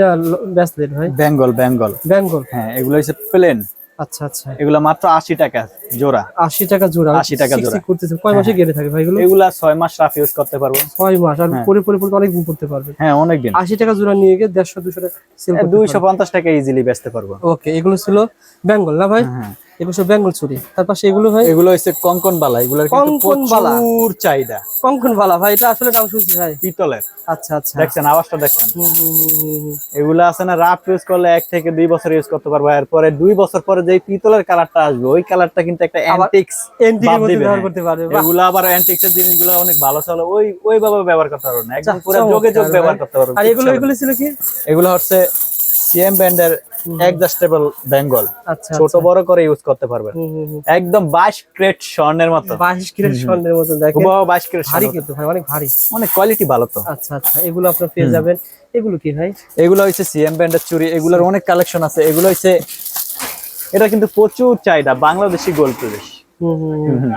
না ব্যাসলেট ভাই? বেঙ্গল বেঙ্গল। বেঙ্গল? হ্যাঁ এগুলো হচ্ছে প্লেন আচ্ছা আচ্ছা। এগুলো মাত্র আশি টাকা জোড়া। আশি টাকা জোড়া 80 টাকা জোড়া। করতেছে কয় মাসে গেড়ে থাকে ভাই এগুলো? এগুলা ছয় মাস রাফ ইউজ করতে পারব ছয় মাস আর হ্যাঁ। পরে পরে পরে অনেক দিন করতে পারবে হ্যাঁ আশি টাকা জোড়া নিয়ে গিয়ে টাকা সেল দুইশো পঞ্চাশ টাকা ইজিলি বেচতে পারব। ওকে এগুলো ছিল বেঙ্গল না ভাই? হ্যাঁ। এগুলো বেঙ্গল চুরি তার পাশে এগুলো ভাই? এগুলো হচ্ছে কঙ্কন বালা। এগুলোর কিন্তু কঙ্কন বালা। প্রচুর চাহিদা। কঙ্কন ভালা ভাই এটা আসলে নাম শুনছি ভাই। পিতলের। আচ্ছা আচ্ছা। দেখছেন আওয়াজটা দেখছেন। এগুলো আছে না রাফ ইউজ করলে এক থেকে দুই বছর ইউজ করতে পারব। এরপরে দুই বছর পরে যে পিতলের কালারটা আসবে ওই কালারটা কিন্তু একটা অ্যান্টিক্স মধ্যে ব্যবহার করতে পারবে। এগুলো আবার অ্যান্টিক্স এর জিনিসগুলো অনেক ভালো চলে। ওই ওইভাবে ব্যবহার করতে পারব না। একদম পুরো যোগে যোগ ব্যবহার করতে পারব আর এগুলো এগুলো ছিল কি? এগুলো হচ্ছে সিএম ব্যান্ডের অ্যাডজাস্টেবল বেঙ্গল। আচ্ছা ছোট বড় করে ইউজ করতে পারবেন। একদম বাইশ ক্রেট স্বর্ণের মতো। বাইশ কিলো স্বর্ণের মতন দেখেন। খুব বাইশ ক্রেট ভারী কিন্তু ভাই অনেক ভারী। অনেক কোয়ালিটি ভালো তো। আচ্ছা আচ্ছা এগুলো আপনার পেয়ে যাবেন। এগুলো কি ভাই? এগুলো হচ্ছে সিএম ব্যান্ডের চুড়ি এগুলোর অনেক কালেকশন আছে। এগুলো হচ্ছে এটা কিন্তু প্রচুর চাহিদা বাংলাদেশি গোল্ড পুলিশ হুম, হুম।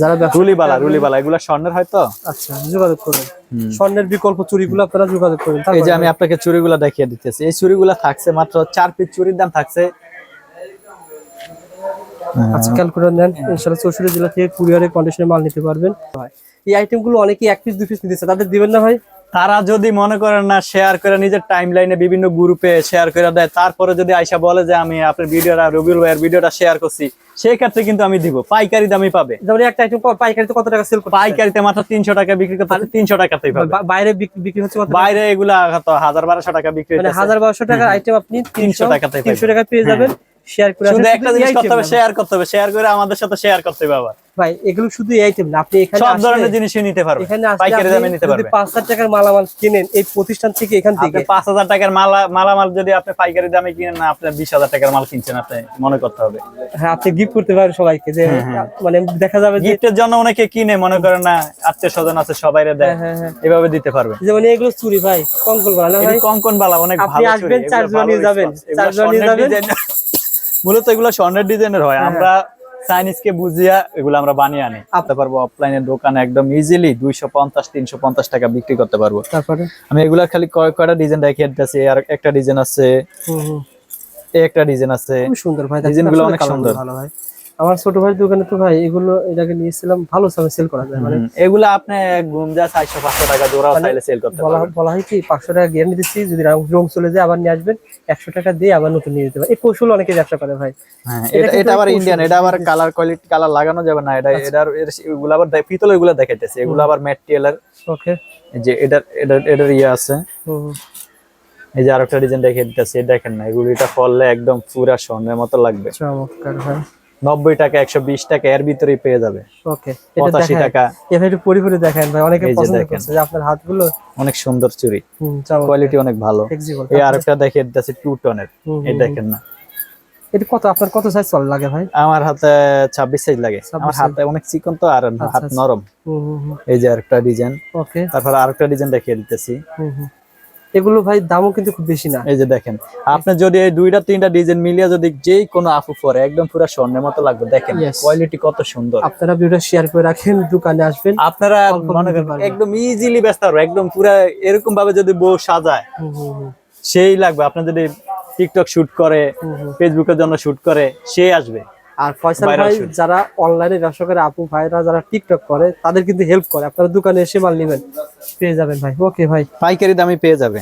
যারা রুলিবালা রুলিবালা এগুলা স্বর্ণের হয়তো আচ্ছা যোগাযোগ করুন। স্বর্ণের বিকল্প চুরিগুলো আপনারা যোগাযোগ করুন। এই যে আমি আপনাকে চুরিগুলো দেখিয়ে দিতেছি। এই চুরিগুলো থাকছে মাত্র চার পিস চুরির দাম থাকছে। আচ্ছা ক্যালকুলেটর নেন ইনশাআল্লাহ চৌষট্টি জেলা থেকে কুরিয়ারে কন্ডিশনে মাল নিতে পারবেন। ভাই এই আইটেমগুলো অনেকেই এক পিস দুই পিস নিতেছে তাদের দিবেন না ভাই? তারা যদি মনে করেন না শেয়ার করে নিজের টাইম লাইনে বিভিন্ন গ্রুপে শেয়ার করে দেয় তারপরে যদি আয়সা বলে যে আমি আপনার ভিডিওটা রবিউল ভাইয়ের ভিডিওটা শেয়ার করছি সেই ক্ষেত্রে কিন্তু আমি দিব। পাইকারি দামই পাবে। যেমন একটা আইটেম পাইকারিতে কত টাকা সেল পাইকারিতে মাত্র তিনশো টাকা বিক্রি করতে তিনশো টাকাতেই পাবে। বাইরে বিক- বিক্রি হচ্ছে বাইরে এগুলা তো হাজার বারোশো টাকা বিক্রি মানে হাজার বারোশো টাকার আইটেম আপনি তিনশো টাকাতেই তিনশো। টাকা পেয়ে যাবেন শেয়ার করে একটা জিনিস করতে হবে শেয়ার করতে হবে শেয়ার করে আমাদের সাথে শেয়ার করতে হবে আবার। ভাই এগুলো শুধু আইটেম না আপনি এখানে সব ধরনের জিনিসই নিতে পারবে। এখানে পাইকারি দামে আপনি নিতে যদি পারবে। পাঁচ হাজার টাকার মালামাল কিনেন এই প্রতিষ্ঠান থেকে এখান থেকে। পাঁচ হাজার টাকার মালা মালামাল যদি আপনি পাইকারি দামে কিনেন না বিশ হাজার টাকার মাল কিনছেন আপনি মনে করতে হবে। হ্যাঁ আপনি গিফট করতে পারেন সবাইকে যে মানে দেখা যাবে যে গিফটের জন্য অনেকে কিনে মনে করেন না আত্মীয় স্বজন আছে সবাইরে দেয়। হ্যাঁ, হ্যাঁ, হ্যাঁ। এভাবে দিতে পারবে। যেমন এগুলো চুরি ভাই কঙ্কল বানা না ভাই? কঙ্কন বালা অনেক আপনি ভালো আসবেন, চুড়ি, চার এগুলো নিয়ে যাবেন, response, এগুলো চার জোড়া নিয়ে যাবেন। মূলত এগুলো স্বর্ণের ডিজাইনের হয়। আমরা চাইনিজ কে বুঝিয়া এগুলো আমরা বানিয়ে আনি। আনতে পারব অফলাইনে দোকানে একদম ইজিলি দুইশো পঞ্চাশ তিনশো পঞ্চাশ টাকা বিক্রি করতে পারব। তারপরে? আমি এগুলা খালি কয় কয়টা ডিজাইন দেখিয়ে দিতেছি আর একটা ডিজাইন আছে একটা ডিজাইন আছে। সুন্দর ভাই ডিজাইনগুলো অনেক সুন্দর। ভালো ভাই। আমার ছোট ভাইয়ের দোকানে তো ভাই এগুলো এটাকে নিয়েছিলাম ভালো সামনে সেল করা যায়। মানে এগুলা আপনি ঘুম যা চারশো পাঁচশো টাকা জোড়াও চাইলে সেল করতে বলা বলা হয় কি পাঁচশো টাকা গ্যারান্টি দিচ্ছি যদি রং চলে যায় আবার নিয়ে আসবেন একশো টাকা দিয়ে আবার নতুন নিয়ে যেতে পারে এই কৌশল অনেকে ব্যবসা করে ভাই। হ্যাঁ এটা এটা আবার ইন্ডিয়ান এটা আবার কালার কোয়ালিটি কালার লাগানো যাবে না এটা এটার এর- এগুলো আবার পিতল এগুলো দেখাইতেছে এগুলো আবার ম্যাটেরিয়ালের ওকে। যে এটার এটার এটার ইয়ে আছে। এই যে আরেকটা ডিজাইন দেখে দিতেছে দেখেন না এগুলো এটা করলে একদম পুরা স্বর্ণের মতো লাগবে। চমৎকার ভাই। নব্বই টাকা একশো বিশ টাকা এর ভিতরেই পেয়ে যাবে। ওকে পঁচাশি টাকা। এটা একটু পরিপরি দেখেন ভাই অনেকে পছন্দ করছে যে আপনার হাতগুলো অনেক সুন্দর চুরি কোয়ালিটি অনেক ভালো। এই আরেকটা দেখে দিতেছে টু টনের এই দেখেন না। এটা কত আপনার কত সাইজ চল লাগে ভাই? আমার হাতে ছাব্বিশ সাইজ লাগে। আমার হাতে অনেক চিকন তো আর হাত আচ্ছা। নরম। এই যে আরেকটা ডিজাইন ওকে। তারপর আরেকটা ডিজাইন দেখিয়ে দিতেছি। হুম হুম। এগুলো ভাই দামও কিন্তু খুব বেশি না। এই যে দেখেন আপনি যদি এই দুইটা তিনটা ডিজাইন মিলিয়ে যদি যেই কোনো আপু পরে একদম পুরো স্বর্ণের মতো লাগবে। দেখেন কোয়ালিটি কত সুন্দর। আপনারা ভিডিও শেয়ার করে রাখেন দোকানে আসবেন আপনারা মনে করেন একদম ইজিলি ব্যস্ত পারব একদম পুরো এরকম ভাবে যদি বউ সাজায় সেই লাগবে। আপনি যদি টিকটক শুট করে। ফেসবুকের জন্য শুট করে সে আসবে। আর ফয়সাল ভাই যারা অনলাইনে ব্যবসা করে আপু ভাইরা যারা টিকটক করে তাদের কিন্তু হেল্প করে। আপনারা দোকানে এসে মাল নেবেন। পেয়ে যাবেন ভাই। ওকে ভাই। পাইকারি দামে পেয়ে যাবে।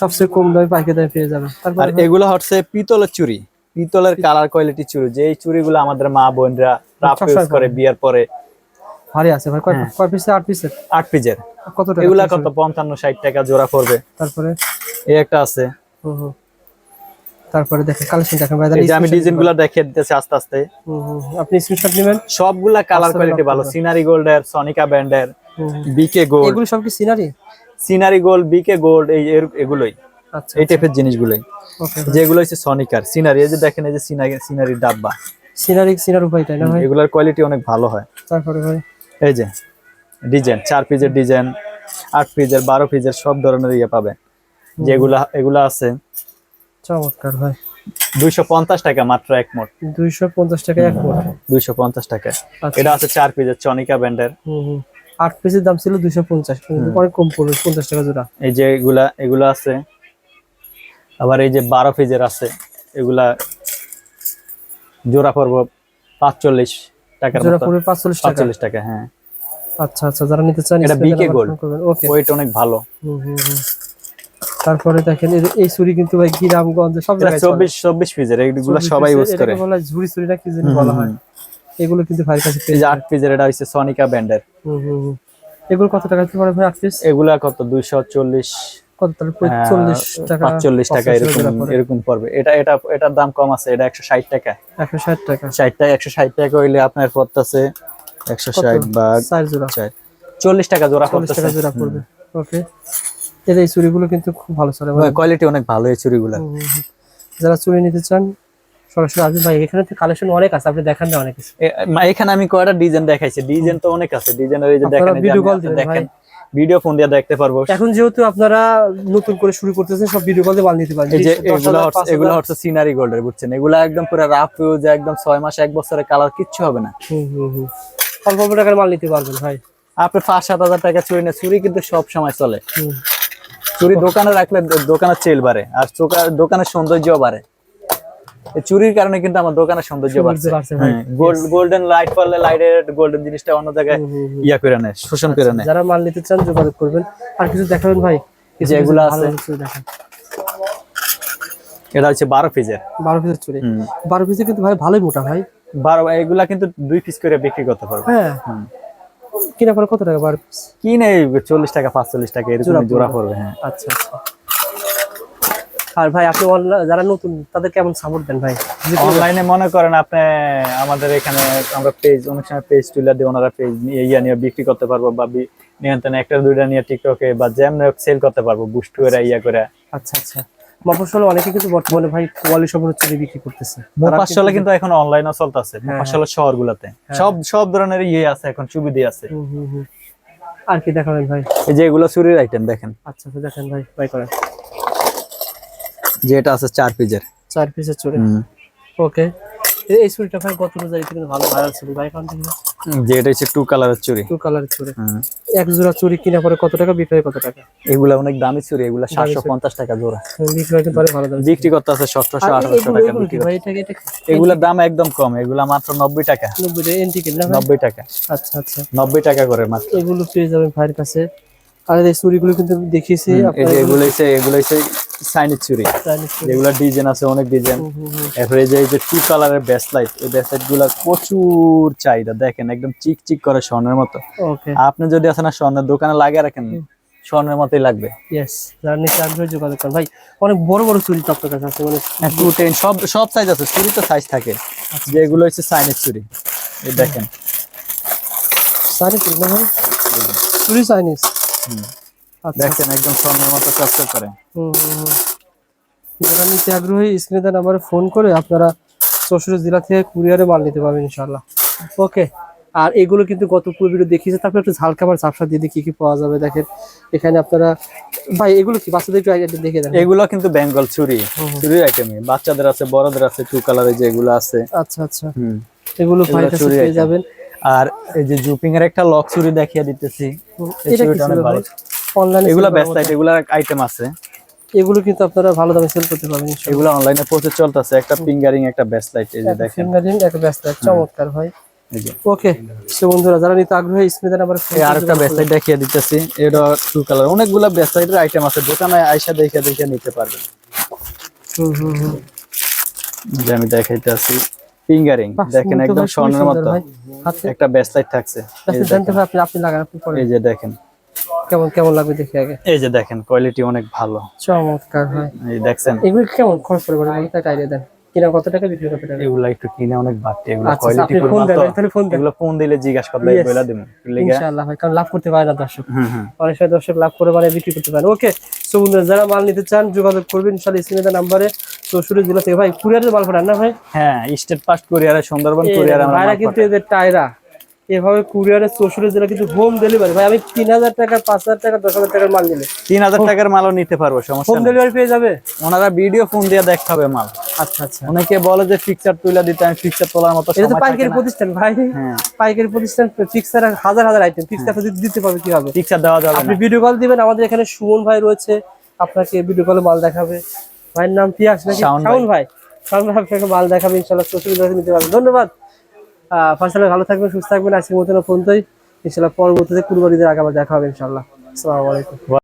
সবচেয়ে কম দামে পাইকারি দামে পেয়ে যাবেন। আর এগুলো হচ্ছে পিতলের চুড়ি। পিতলের কালার কোয়ালিটি চুরি যে এই চুড়িগুলো আমাদের মা বোনরা রাফ ইউজ করে বিয়ার পরে। ভারী আছে ভাই। কয় হ্যাঁ। কয় পিসে আট পিসের আট পিজের কত টাকা এগুলা কত? পঞ্চান্ন ষাট টাকা জোড়া করবে তারপরে? এই একটা আছে। হুম হুম। তারপরে দেখেন কালেকশন দেখেন ভাই এই যে আমি ডিজাইনগুলা দেখিয়ে দিতেছি আস্তে আস্তে। আপনি স্ক্রিনশট নেবেন। সবগুলা কালার কোয়ালিটি ভালো। সিনারি গোল্ডের সনিকা হুম। বিকে গোল্ড এগুলো সব কি সিনারি সিনারি গোল্ড বিকে গোল্ড এই এগুলোই। আচ্ছা এই টাইপের জিনিসগুলোই। ওকে যেগুলো হচ্ছে সনিকার সিনারি এই যে দেখেন এই যে সিনারি সিনারি ডাব্বা। সিনারি সিনার উপায় তাই না ভাই? এগুলোর কোয়ালিটি অনেক ভালো হয়। তারপরে ভাই? এই যে ডিজাইন চার পিজের ডিজাইন আট পিজের বারো পিজের সব ধরনের ইয়ে পাবে। যেগুলা এগুলা আছে। চমৎকার ভাই। দুইশো পঞ্চাশ টাকা মাত্র এক মোট। দুইশো পঞ্চাশ টাকা এক মোট। দুইশো পঞ্চাশ টাকা। আচ্ছা। এটা আছে চার পিজের চনিকা হুম হুম। আট পিসের দাম ছিল দুইশো পঞ্চাশ। অনেক কম পড়বে পঞ্চাশ টাকা জোড়া। এই যে এগুলা এগুলা আছে। আবার এই যে বারো পিজের আছে। এগুলা জোড়া পড়ব পাঁচচল্লিশ টাকার জোড়া পড়বে পাঁচচল্লিশ টাকা। পাঁচচল্লিশ টাকা হ্যাঁ। আচ্ছা আচ্ছা যারা নিতে চান এটা BK gold। ওকে ওয়েট অনেক ভালো। তারপরে দেখেন এই ছুরি কিন্তু ভাই গ্রামগঞ্জে সব জায়গায় চব্বিশ চব্বিশ পিজের এইগুলো 24 সবাই ইউজ করে। বলা হয় ঝুড়ি ছুরি না কি জানি বলা হয়। এগুলো কিন্তু ভাইয়ের কাছে পেয়ে আট পিজের এটা হচ্ছে সনিকা ব্যান্ডের। এগুলো কত টাকা দিতে পারে ভাই আট পিস এগুলা কত? দুইশো চল্লিশ। কত তাহলে চল্লিশ টাকা পাঁচচল্লিশ টাকা এরকম এরকম পড়বে। এটা এটা এটার দাম কম আছে এটা একশো ষাট টাকা। একশো ষাট টাকা। ষাট টাকা একশো ষাট টাকা হইলে আপনার পড়তেছে একশো ষাট বা চার জোড়া। ষাট চল্লিশ টাকা জোড়া চল্লিশ টাকা জোড়া পড়বে। ওকে এই চুড়িগুলো কিন্তু খুব ভালো চলে কোয়ালিটি অনেক ভালো এই চুড়িগুলা। যারা চুড়ি নিতে চান সরাসরি ভাই এখানে তো কালেকশন অনেক আছে আপনি দেখান না অনেক এখানে আমি কয়টা ডিজাইন দেখাইছি? ডিজাইন তো অনেক আছে। যে দেখেন দেখেন ভিডিও ফোন দিয়ে দেখতে পারব। এখন যেহেতু আপনারা নতুন করে শুরু করতেছেন সব ভিডিও কল দিয়ে মাল নিতে পারেন। এই যে এগুলো হাজার, হচ্ছে 5 এগুলো হচ্ছে সিনারি গোল্ডের বুঝছেন? এগুলো একদম পুরো রাফ ইউজ একদম ছয় মাস এক বছরের কালার কিচ্ছু হবে না। অল্প অল্প টাকার মাল নিতে পারবেন ভাই। আপনি পাঁচ সাত হাজার টাকা চুরি না চুরি কিন্তু সব সময় চলে। চুরি দোকানে রাখলে দোকানের চেল বাড়ে আর দোকানের সৌন্দর্য বাড়ে। চুরির কারণে কিন্তু আমার দোকানের সৌন্দর্য বাড়ছে। বাড়ছে গোল্ডেন লাইট পড়লে লাইটের গোল্ডেন জিনিসটা অন্য জায়গায়। ইয়া করে নেয় শোষণ করে নেয়। যারা মাল নিতে চান যোগাযোগ করবেন। আর কিছু দেখাবেন ভাই? কিছু যে এগুলো আছে। দেখান। এটা হচ্ছে বারো পিসের বারো পিসের চুড়ি বারো পিসে কিন্তু ভাই ভালোই মোটা ভাই। বারো এগুলা কিন্তু দুই পিস করে বিক্রি করতে পারব। হ্যাঁ। কিনা পরে কত টাকা পিস? কিনে চল্লিশ টাকা পাঁচচল্লিশ টাকা এরকম জোড়া পড়বে। হ্যাঁ। আচ্ছা আচ্ছা। আর ভাই আপনি যারা নতুন তাদের কেমন সাপোর্ট দেন ভাই? অনলাইনে মনে করেন আপনি আমাদের এখানে আমরা পেজ অনেক সময় পেজ তুলে দিয়ে ওনারা পেজ নিয়ে ইয়া নিয়ে বিক্রি করতে পারব বা নিয়ন্ত্রণে একটা দুইটা নিয়ে টিকটকে বা যেমন সেল করতে পারব বুস্ট করে ইয়া করে। আচ্ছা আচ্ছা। মফস্বল অনেকে কিন্তু বর্তমানে ভাই কোয়ালি সম্পূর্ণ চুরি বিক্রি করতেছে। তারা কিন্তু এখন অনলাইনও চলতেছে মোফাসলের শহর গুলাতে সব সব ধরনের ইয়ে আছে এখন সুবিধা আছে। আর কি দেখাবেন ভাই? এই যে এগুলো চুরির আইটেম দেখেন। আচ্ছা আচ্ছা দেখেন ভাই ভাই করেন। যে এটা আছে চার পিজের চার পিসের চুরি। ওকে এই চুরিটা ভাই গত রোজারি কিন্তু ভালো ভাইরাল ছিল। ভাই থেকে যে এটা হচ্ছে টু কালারের চুরি টু কালারের চুরি এক জোড়া চুরি কিনা পরে কত টাকা বিক্রি কত টাকা? এগুলা অনেক দামি চুরি এগুলা সাতশো পঞ্চাশ টাকা জোড়া। হুম, বিক্রি হয় কিন্তু ভালো দাম বিক্রি করতে আছে সতেরোশো আর আঠারোশো এগুলো টাকা বিক্রি ভাই এটা এগুলা এগুলার দাম একদম কম এগুলা মাত্র নব্বই টাকা। নব্বই টাকা এন্টি কেন না ভাই? নব্বই টাকা। আচ্ছা আচ্ছা। নব্বই টাকা করে মাত্র। এগুলো পেয়ে যাবেন ভাইয়ের কাছে। আর এই চুরিগুলো কিন্তু আমি দেখিয়েছি যে এগুলো হচ্ছে এগুলো হচ্ছে চাইনিজ চুরি ডিজাইন আছে অনেক ডিজাইন হুম, হুম, হুম। এরপরে যে এই যে টু কালারের ব্যাস লাইট এই ব্যাস লাইটগুলা প্রচুর চাহিদা। দেখেন একদম চিক চিক করে স্বর্ণের মতো। আপনি যদি আছে না স্বর্ণের দোকানে লাগিয়ে রাখেন স্বর্ণের মতোই লাগবে। ইয়েস যারা নিচে যোগাযোগ করেন ভাই অনেক বড় বড় চুরি তো আপনার কাছে আছে মানে টু টেন সব সব সাইজ আছে চুরি তো সাইজ থাকে। যেগুলো হচ্ছে চাইনিজ চুরি এই দেখেন। চাইনিজ চুরি না ভাই চুরি চাইনিজ আচ্ছা। দেখেন একদম স্বর্ণের মতো চকচক করে। যারা নিতে আগ্রহী স্ক্রিনে দেওয়া নাম্বারে ফোন করে আপনারা চৌষট্টি জেলা থেকে কুরিয়ারে মাল নিতে পারবেন ইনশাল্লাহ ওকে আর এগুলো কিন্তু গত পুরো ভিডিও দেখিয়েছে তারপরে একটু ঝালকাবার ঝাপসা দিয়ে দিয়ে কি কি পাওয়া যাবে। দেখেন এখানে আপনারা ভাই এগুলো কি বাচ্চাদের একটু আইডিয়া দেখে দেন। এগুলো কিন্তু বেঙ্গল চুরি চুরির আইটেমই বাচ্চাদের আছে বড়দের আছে টু কালারের যেগুলো আছে। আচ্ছা আচ্ছা। হুম। এগুলো ভাই কাছে পেয়ে। যাবেন। আর এই যে জুপিং এর একটা লক চুরি দেখিয়ে দিতেছি। ভাই? ভালো। অনলাইনে এগুলো এগুলা আইটেম আছে। এগুলো কিন্তু আপনারা ভালো দামে সেল করতে পারবেন এগুলো অনলাইনে প্রচুর চলতেছে। একটা ফিঙ্গারিং একটা ব্যাস লাইট এই যে দেখেন। ফিঙ্গারিং একটা ব্যস্ত চমৎকার ভাই। ওকে সে বন্ধুরা যারা নিতে আগ্রহী নাম্বারে ফোন এই আরেকটা ব্যাস লাইট দেখিয়ে দিতেছি। এটা টু কালার অনেকগুলো ব্যাস লাইটের আইটেম আছে। দোকানে আইসা দেখে দেখে নিতে পারবেন। হুম হুম হুম। যে আমি দেখাইতেছি। ফিঙ্গারিং। দেখেন একদম স্বর্ণের মতো। একটা ব্যাস লাইট থাকছে। আপনি আপনি লাগান আপনি এই যে দেখেন। কেমন কেমন লাগবে দেখি আগে? এই যে দেখেন কোয়ালিটি অনেক ভালো। চমৎকার ভাই। এই দেখছেন? এগুলো কেমন খরচ পড়বে? বলেন একটা আইডিয়া দেন। কিনা কত টাকা বিক্রি কত টাকা এগুলা একটু কিনে অনেক বাড়তি এগুলো আচ্ছা, কোয়ালিটি ফোন দেন, তাহলে ফোন দেন। এগুলো ফোন দিলে জিজ্ঞাসা করলে বলে দিমু। ইনশাআল্লাহ ভাই কারণ লাভ করতে পারে না দর্শক। অনেক সময় দর্শক লাভ করে বিক্রি করতে পারে। ওকে সো বন্ধুরা যারা মাল নিতে চান যোগাযোগ করবেন ইনশাআল্লাহ স্ক্রিনে দেওয়া নাম্বারে। চৌষট্টি জেলা থেকে। ভাই কুরিয়ারে মাল পাঠান না ভাই? হ্যাঁ স্টেট ফাস্ট কুরিয়ারে সুন্দরবন কুরিয়ার আমরা ভাইরা কিন্তু এদের টায়রা। এভাবে কুরিয়ারে চৌষট্টি জেলা কিন্তু হোম ডেলিভারি ভাই আমি তিন হাজার টাকা পাঁচ হাজার টাকা দশ হাজার টাকার মাল নিলে। তিন হাজার টাকার মালও নিতে পারব সমস্যা হোম ডেলিভারি পেয়ে যাবে? ওনারা ভিডিও ফোন দিয়ে দেখতে হবে মাল। আচ্ছা আচ্ছা। অনেকে বলে যে ফিক্সার তুলে দিতে আমি ফিক্সার তোলার মতো এটা তো পাইকারি প্রতিষ্ঠান ভাই। হ্যাঁ। পাইকারি প্রতিষ্ঠান ফিক্সার হাজার হাজার আইটেম ফিক্সার দিতে পারবে কীভাবে? ফিক্সার দেওয়া যাবে আপনি ভিডিও কল দিবেন আমাদের এখানে সুমন ভাই রয়েছে আপনাকে ভিডিও কলে মাল দেখাবে। ভাইয়ের নাম পিয়াস নাকি? শাওন ভাই। শাওন ভাই। আপনাকে মাল দেখাবো ইনশাল্লাহ শ্বশুর বাড়িতে নিতে পারবেন। ধন্যবাদ। ফার্স্ট ভালো থাকবেন সুস্থ থাকবেন। আজকের মতন ফোন তো ইনশাল্লাহ পরবর্তীতে কুরবানিদের আগে আবার দেখা হবে ইনশাল্লাহ। আসসালামু আলাইকুম।